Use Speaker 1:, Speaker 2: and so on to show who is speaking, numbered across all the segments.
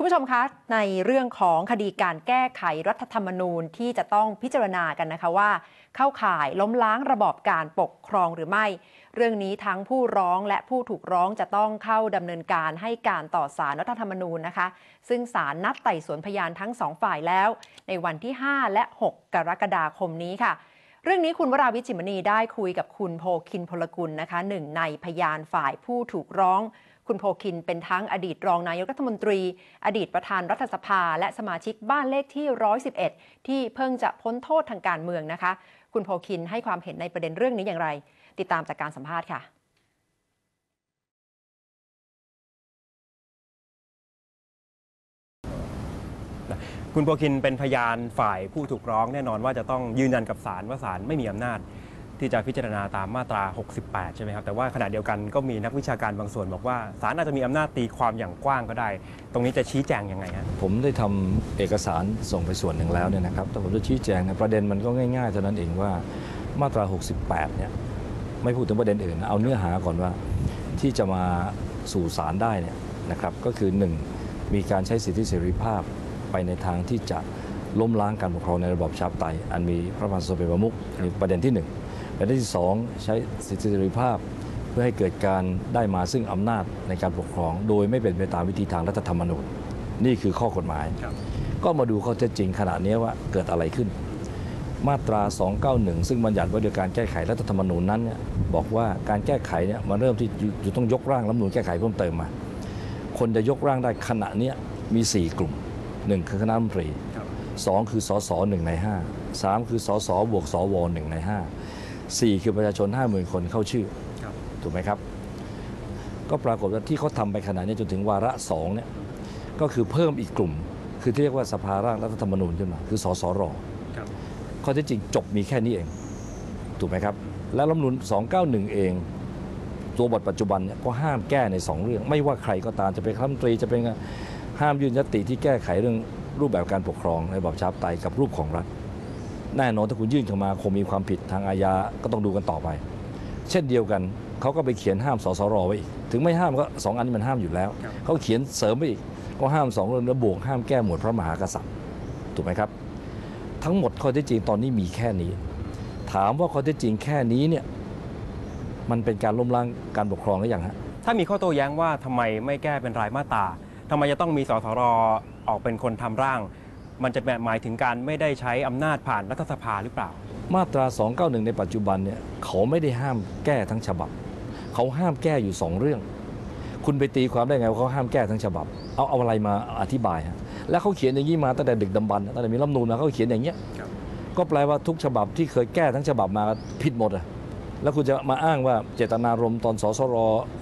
Speaker 1: คุณผู้ชมคะ ในเรื่องของคดีการแก้ไขรัฐธรรมนูญที่จะต้องพิจารณากันนะคะว่า เข้าข่ายล้มล้างระบอบการปกครองหรือไม่ เรื่องนี้ทั้งผู้ร้องและผู้ถูกร้องจะต้องเข้าดำเนินการให้การต่อสารรัฐธรรมนูญนะคะ ซึ่งศาลนัดไต่สวนพยานทั้งสองฝ่ายแล้ว ในวันที่ 5 และ 6 กรกฎาคมนี้ค่ะเรื่องนี้คุณวราวิจิมณีได้คุยกับคุณโพคินพลกุลนะคะหนึ่งในพยานฝ่ายผู้ถูกร้อง คุณโพคินเป็นทั้งอดีตรองนายกรัฐมนตรี อดีตประธานรัฐสภา และสมาชิกบ้านเลขที่ 111 ที่เพิ่งจะพ้นโทษทางการเมืองนะคะ คุณโพคินให้ความเห็นในประเด็นเรื่องนี้อย่างไร ติดตามจากการสัมภาษณ์ค่ะ
Speaker 2: คุณโพคินเป็นพยานฝ่ายผู้ถูกร้องแน่นอนว่าจะต้องยืนยันกับศาลว่าศาลไม่มีอำนาจ ที่จะพิจารณาตามมาตรา 68 ใช่ไหมครับ แต่ว่าขณะเดียวกันก็มีนักวิชาการบางส่วนบอกว่าศาลอาจจะมีอำนาจตีความอย่างกว้างก็ได้ ตรงนี้จะชี้แจงยังไงฮะ
Speaker 3: ผมได้ทำเอกสารส่งไปส่วนหนึ่งแล้วเนี่ยนะครับ แต่ผมจะชี้แจงนะประเด็นมันก็ง่ายๆเท่านั้นเองว่ามาตรา 68 เนี่ยไม่พูดถึงประเด็นอื่น เอาเนื้อหาก่อนว่าที่จะมาสู่ศาลได้เนี่ยนะครับ ก็คือ 1. มีการใช้สิทธิเสรีภาพไปในทางที่จะล้มล้างการปกครองในระบอบชาธิไตยอันมีพระมหากษัตริย์เป็นประมุขประเด็นที่ 1 ประเด็นที่2ใช้สิทธิเสรีภาพ เพื่อให้เกิดการได้มาซึ่งอำนาจในการปกครอง โดยไม่เป็นไปตามวิธีทางรัฐธรรมนูญ นี่คือข้อกฎหมาย ก็มาดูข้อเท็จจริงขณะนี้ว่าเกิดอะไรขึ้น มาตรา 291 ซึ่งบัญญัติว่าด้วยการแก้ไขรัฐธรรมนูญนั้นบอกว่าการแก้ไขเนี่ยมันเริ่มที่จะต้องยกร่างรัฐธรรมนูญแก้ไขเพิ่มเติมมา คนจะยกร่างได้ขณะนี้มี 4 กลุ่ม 1 คือคณะรัฐมนตรี2คือสสหนึ่งใน5 3 คือสสบวกสวหนึ่งใน5 4 คือประชาชน 50,000 คนเข้าชื่อ
Speaker 2: ครับ
Speaker 3: ถูกไหมครับ ก็ปรากฏว่าที่เขาทำไปขนาดนี้จนถึงวาระ2เนี่ยก็คือเพิ่มอีกกลุ่ม คือที่เรียกว่าสภาร่างรัฐธรรมนูญขึ้นมา คือสสร
Speaker 2: ครับ
Speaker 3: ข้อเท็จจริงจบมีแค่นี้เอง ถูกไหมครับ และรัฐธรรมนูญ291 เอง ตัวบทปัจจุบันเนี่ยก็ห้ามแก้ใน 2 เรื่อง ไม่ว่าใครก็ตามจะเป็นรัฐมนตรีจะเป็นห้ามยื่นยติที่แก้ไขเรื่องรูปแบบการปกครองในระบอบประชาธิปไตยกับรูปของรัฐ แน่นอนถ้าคุณยื่นเข้ามาคงมีความผิดทางอาญาก็ต้องดูกันต่อไป เช่นเดียวกันเขาก็ไปเขียนห้ามสสรไว้อีกถึงไม่ห้ามก็สองอันนี้มันห้ามอยู่แล้ว
Speaker 2: ครับ
Speaker 3: เขาเขียนเสริมไปอีกก็ห้ามสองเรื่องแล้วบวกห้ามแก้หมวดพระมหากษัตริย์ถูกไหมครับ ทั้งหมดข้อเท็จจริงตอนนี้มีแค่นี้ ถามว่าข้อเท็จจริงแค่นี้เนี่ยมันเป็นการล้มล้างการปกครองหรือยังฮะ
Speaker 2: ถ้ามีข้อโต้แย้งว่าทำไมไม่แก้เป็นรายมาตราทำไมจะต้องมีสสรออกเป็นคนทำร่าง มันจะหมายถึงการไม่ได้ใช้อำนาจผ่านรัฐสภาหรือเปล่า
Speaker 3: มาตรา 291 ในปัจจุบันเนี่ยเขาไม่ได้ห้ามแก้ทั้งฉบับ เขาห้ามแก้อยู่สองเรื่อง คุณไปตีความได้ไงว่าเขาห้ามแก้ทั้งฉบับ เอาเอาอะไรมาอธิบายฮะแล้วเขาเขียนอย่างนี้มาตั้งแต่ดึกดำบรรตั้งแต่มีรัฐมนูญมาเขาเขียนอย่างเงี้ยก็แปลว่าทุกฉบับที่เคยแก้ทั้งฉบับมาผิดหมดอะแล้วคุณจะมาอ้างว่าเจตนารมณ์ตอนสสร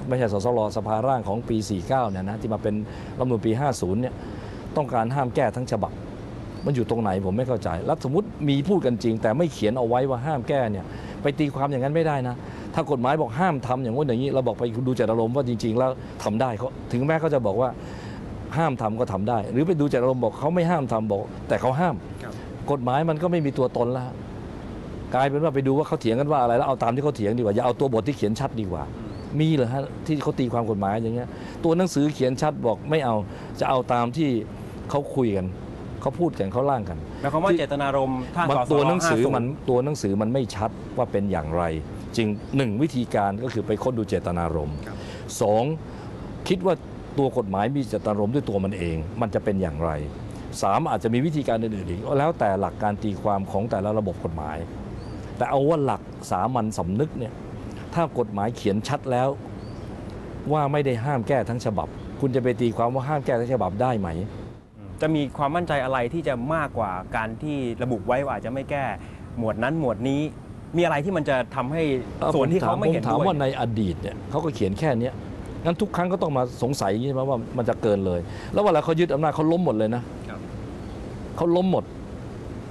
Speaker 3: ไม่ใช่สสรสภาร่างของปี 49เนี่ยนะที่มาเป็นรัฐธรรมนูญปี 50เนี่ยต้องการห้ามแก้ทั้งฉบับ มันอยู่ตรงไหนผมไม่เข้าใจ แล้วสมมติมีพูดกันจริง แต่ไม่เขียนเอาไว้ว่าห้ามแก้เนี่ยไปตีความอย่างนั้นไม่ได้นะ ถ้ากฎหมายบอกห้ามทำอย่างนู้นอย่างนี้เราบอกไปดูเจตนารมณ์ว่าจริง ๆ แล้วทำได้เขาถึงแม้เขาจะบอกว่าห้ามทำก็ทำได้ หรือไปดูเจตนารมณ์บอกเขาไม่ห้ามทำบอก แต่เขาห้าม
Speaker 2: ครับ
Speaker 3: กฎหมายมันก็ไม่มีตัวตนแล้วกลายเป็นว่าไปดูว่าเขาเถียงกันว่าอะไรแล้วเอาตามที่เขาเถียงดีกว่าอย่าเอาตัวบทที่เขียนชัดดีกว่า มีเหรอฮะที่เขาตีความกฎหมายอย่างเงี้ยตัวหนังสือเขียนชัดบอกไม่เอาจะเอาตามที่เขาคุยกัน เขาพูดกันเขาล่างกัน
Speaker 2: หมายความว่าเจตนารมณ์ถ้า
Speaker 3: มัน
Speaker 2: สสร
Speaker 3: ตัวหนังสือ
Speaker 2: 50
Speaker 3: มันตัวหนังสือมันไม่ชัดว่าเป็นอย่างไรจึงหนึ่งวิธีการก็คือไปค้นดูเจตนารมณ์
Speaker 2: ครับ
Speaker 3: สองคิดว่าตัวกฎหมายมีเจตนารมณ์ด้วยตัวมันเอง มันจะเป็นอย่างไรสามอาจจะมีวิธีการอื่นๆอีกแล้วแต่หลักการตีความของแต่ละระบบกฎหมาย แต่เอาว่าหลักสามัญสำนึกเนี่ยถ้ากฎหมายเขียนชัดแล้ว ว่าไม่ได้ห้ามแก้ทั้งฉบับ คุณจะไปตีความว่าห้ามแก้ทั้งฉบับได้ไหม
Speaker 2: จะมีความมั่นใจอะไรที่จะมากกว่าการที่ระบุไว้ว่าอาจจะไม่แก้หมวดนั้นหมวดนี้ มีอะไรที่มันจะทำให้ส่วนที่เขาไม่เห็น
Speaker 3: ผมถาม
Speaker 2: ด้วย
Speaker 3: ว่าในอดีตเนี่ยเขาก็เขียนแค่เนี้ยงั้นทุกครั้งก็ต้องมาสงสัยอย่างนี้ใช่ไหมว่ามันจะเกินเลย แล้วเวลาเขายึดอำนาจเขาล้มหมดเลยนะ ครับเขาล้มหมด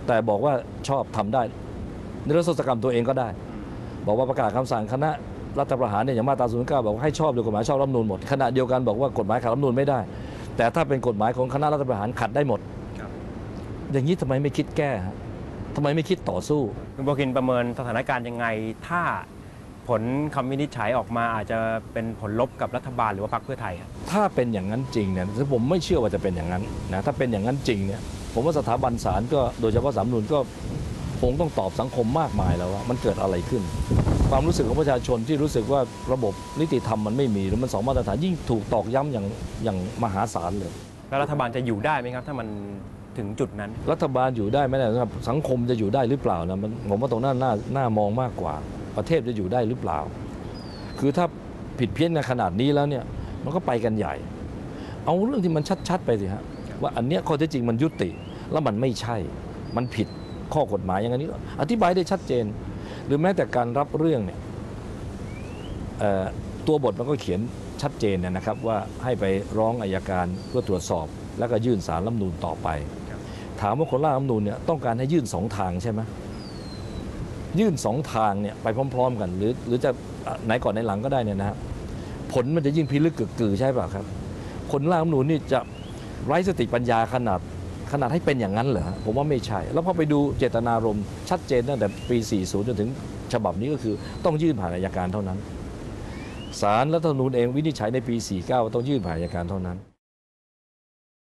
Speaker 3: แต่บอกว่าชอบทำได้ในรัฐศกรรมตัวเองก็ได้ บอกว่าประกาศคำสั่งคณะรัฐประหารเนี่ยอย่างมาตราศูนย์เก้าบอกว่าให้ชอบโดยกฎหมายชอบรัฐธรรมนูญหมดขณะเดียวกันบอกว่ากฎหมายขัดรัฐธรรมนูญไม่ได้ แต่ถ้าเป็นกฎหมายของคณะรัฐประหารขัดได้หมด
Speaker 2: ครับ
Speaker 3: อย่างนี้ทำไมไม่คิดแก้ฮะทำไมไม่คิดต่อสู้
Speaker 2: คุณโบกินประเมินสถานการณ์ยังไง ถ้าผลคำวินิจฉัยออกมาอาจจะเป็นผลลบกับรัฐบาลหรือว่าพรรคเพื่อไทยครับ
Speaker 3: ถ้าเป็นอย่างนั้นจริงเนี่ยซึ่งผมไม่เชื่อว่าจะเป็นอย่างนั้นนะถ้าเป็นอย่างนั้นจริงเนี่ยผมว่าสถาบันศาลก็โดยเฉพาะสามนุนก็คงต้องตอบสังคมมากมายแล้วว่ามันเกิดอะไรขึ้น ความรู้สึกของประชาชนที่รู้สึกว่าระบบนิติธรรมมันไม่มีหรือมันสองมาตรฐานยิ่งถูกตอกย้ำอย่างอย่างมหาศาลเลย
Speaker 2: แล้วรัฐบาลจะอยู่ได้ไหมครับ ถ้ามันถึงจุดนั้น
Speaker 3: รัฐบาลอยู่ได้ไหมนะครับสังคมจะอยู่ได้หรือเปล่านะมันผมว่าตรงนั้นน่าน่ามองมากกว่า ประเทศจะอยู่ได้หรือเปล่า คือถ้าผิดเพี้ยนในขนาดนี้แล้วเนี่ยมันก็ไปกันใหญ่ เอาเรื่องที่มันชัด ๆ ไปสิฮะว่าอันเนี้ยข้อเท็จจริงมันยุติ แล้วมันไม่ใช่ มันผิดข้อกฎหมายอย่างนี้อธิบายได้ชัดเจน หรือแม้แต่การรับเรื่องเนี่ยตัวบทมันก็เขียนชัดเจนเนยนะครับว่าให้ไปร้องอายการเพื่อตรวจสอบ แล้วก็ยื่นสารรัฐมนูญต่อไป ถามว่าคนร่างรัฐมนูญเนี่ยต้องการให้ยื่นสองทางใช่ไหมยื่นสองทางเนี่ยไปพร้อม ๆ กัน หรือหรือจะไหนก่อนไหนหลังก็ได้เนี่ยนะฮะผลมันจะยิ่งพิลึกกึกกือใช่ป่ะครับ คนร่างรัฐมนูญนี่จะไร้สติปัญญาขนาด ขนาดให้เป็นอย่างนั้นเหรอผมว่าไม่ใช่ แล้วพอไปดูเจตนารมณ์ชัดเจนตั้งแต่ปี 40 จนถึงฉบับนี้ก็คือต้องยื่นผ่านอายการเท่านั้นศาลรัฐธรรมนูญเองวินิจฉัยในปี 49 ว่าต้องยื่นผ่านอายการเท่านั้น